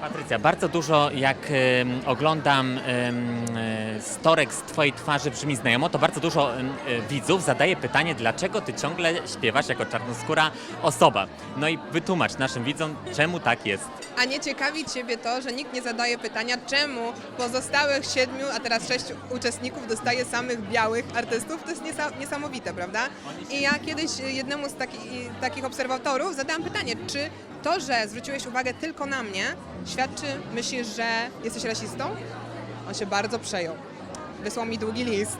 Patrycja, bardzo dużo jak em, oglądam e, storek z Twojej twarzy brzmi znajomo, to bardzo dużo e, widzów zadaje pytanie, dlaczego Ty ciągle śpiewasz jako czarnoskóra osoba. No i wytłumacz naszym widzom, czemu tak jest. A nie ciekawi Ciebie to, że nikt nie zadaje pytania, czemu pozostałych siedmiu, a teraz sześciu uczestników dostaje samych białych artystów? To jest niesa- niesamowite, prawda? I ja kiedyś jednemu z taki, takich obserwatorów zadałam pytanie, czy to, że zwróciłeś uwagę tylko na mnie, świadczy, myślisz, że jesteś rasistą? On się bardzo przejął. Wysłał mi długi list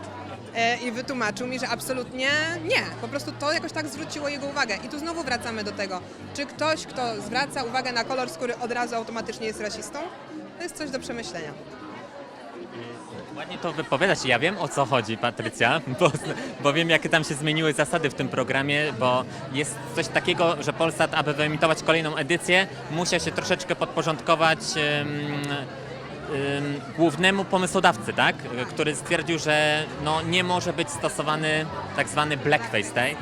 e, i wytłumaczył mi, że absolutnie nie. Po prostu to jakoś tak zwróciło jego uwagę. I tu znowu wracamy do tego, czy ktoś, kto zwraca uwagę na kolor skóry od razu automatycznie jest rasistą? To jest coś do przemyślenia. Ładnie to wypowiadać. Ja wiem o co chodzi, Patrycja, bo, bo wiem jakie tam się zmieniły zasady w tym programie, bo jest coś takiego, że Polsat, aby wyemitować kolejną edycję, musiał się troszeczkę podporządkować em, głównemu pomysłodawcy, tak? Który stwierdził, że no, nie może być stosowany tak zwany blackface, tak.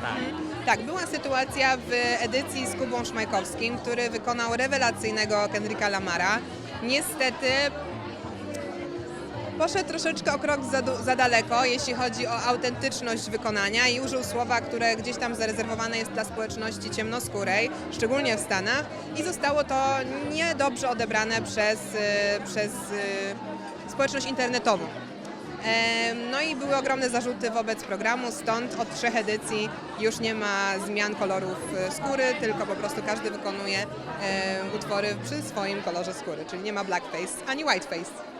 Tak, była sytuacja w edycji z Kubą Szmajkowskim, który wykonał rewelacyjnego Kendricka Lamara. Niestety poszedł troszeczkę o krok za, za daleko, jeśli chodzi o autentyczność wykonania i użył słowa, które gdzieś tam zarezerwowane jest dla społeczności ciemnoskórej, szczególnie w Stanach i zostało to niedobrze odebrane przez, y, przez y, społeczność internetową. No i były ogromne zarzuty wobec programu, stąd od trzech edycji już nie ma zmian kolorów e, skóry, tylko po prostu każdy wykonuje utwory przy swoim kolorze skóry, czyli nie ma blackface ani whiteface.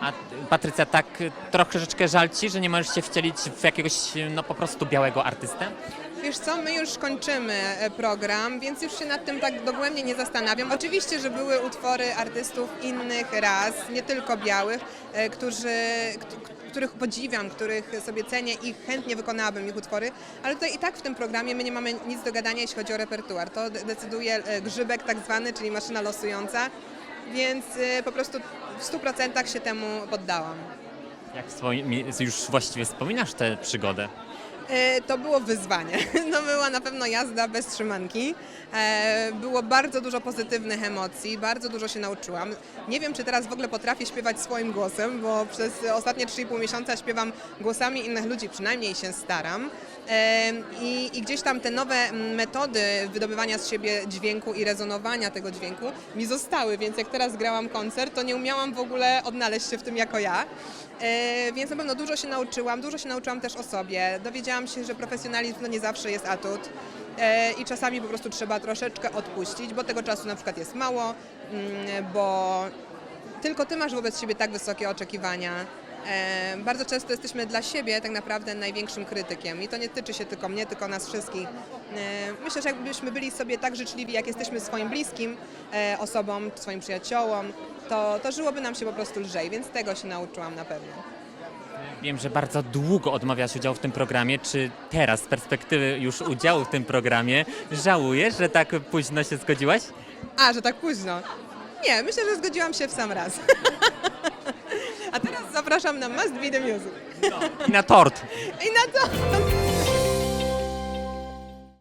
A Patrycja, tak y, troszeczkę żal ci, że nie możesz się wcielić w jakiegoś no po prostu białego artystę? Wiesz co, my już kończymy e, program, więc już się nad tym tak dogłębnie nie zastanawiam. Oczywiście, że były utwory artystów innych ras, nie tylko białych, e, którzy, kt- których podziwiam, których sobie cenię i chętnie wykonałabym ich utwory, ale tutaj i tak w tym programie my nie mamy nic do gadania, jeśli chodzi o repertuar. To de- decyduje e, grzybek tak zwany, czyli maszyna losująca, więc po prostu w 100% się temu poddałam. Jak swoim, już właściwie wspominasz tę przygodę? E, To było wyzwanie. No była na pewno jazda bez trzymanki. E, Było bardzo dużo pozytywnych emocji, bardzo dużo się nauczyłam. Nie wiem, czy teraz w ogóle potrafię śpiewać swoim głosem, bo przez ostatnie 3,5 miesiąca śpiewam głosami innych ludzi, przynajmniej się staram. E, I, I gdzieś tam te nowe metody wydobywania z siebie dźwięku i rezonowania tego dźwięku mi zostały, więc jak teraz grałam koncert, to nie umiałam w ogóle odnaleźć się w tym jako ja. Więc na pewno dużo się nauczyłam, dużo się nauczyłam też o sobie. Dowiedziałam się, że profesjonalizm to nie zawsze jest atut e, i czasami po prostu trzeba troszeczkę odpuścić, bo tego czasu na przykład jest mało, mm, bo tylko ty masz wobec siebie tak wysokie oczekiwania. E, Bardzo często jesteśmy dla siebie tak naprawdę największym krytykiem i to nie tyczy się tylko mnie, tylko nas wszystkich. E, Myślę, że jakbyśmy byli sobie tak życzliwi, jak jesteśmy swoim bliskim osobom, swoim przyjaciołom, to, to żyłoby nam się po prostu lżej, więc tego się nauczyłam na pewno. Wiem, że bardzo długo odmawiasz udziału w tym programie. Czy teraz, z perspektywy już udziału w tym programie, żałujesz, że tak późno się zgodziłaś? A, że tak późno. Nie, myślę, że zgodziłam się w sam raz. A teraz zapraszam na Must Be The Music. I na tort! I na to...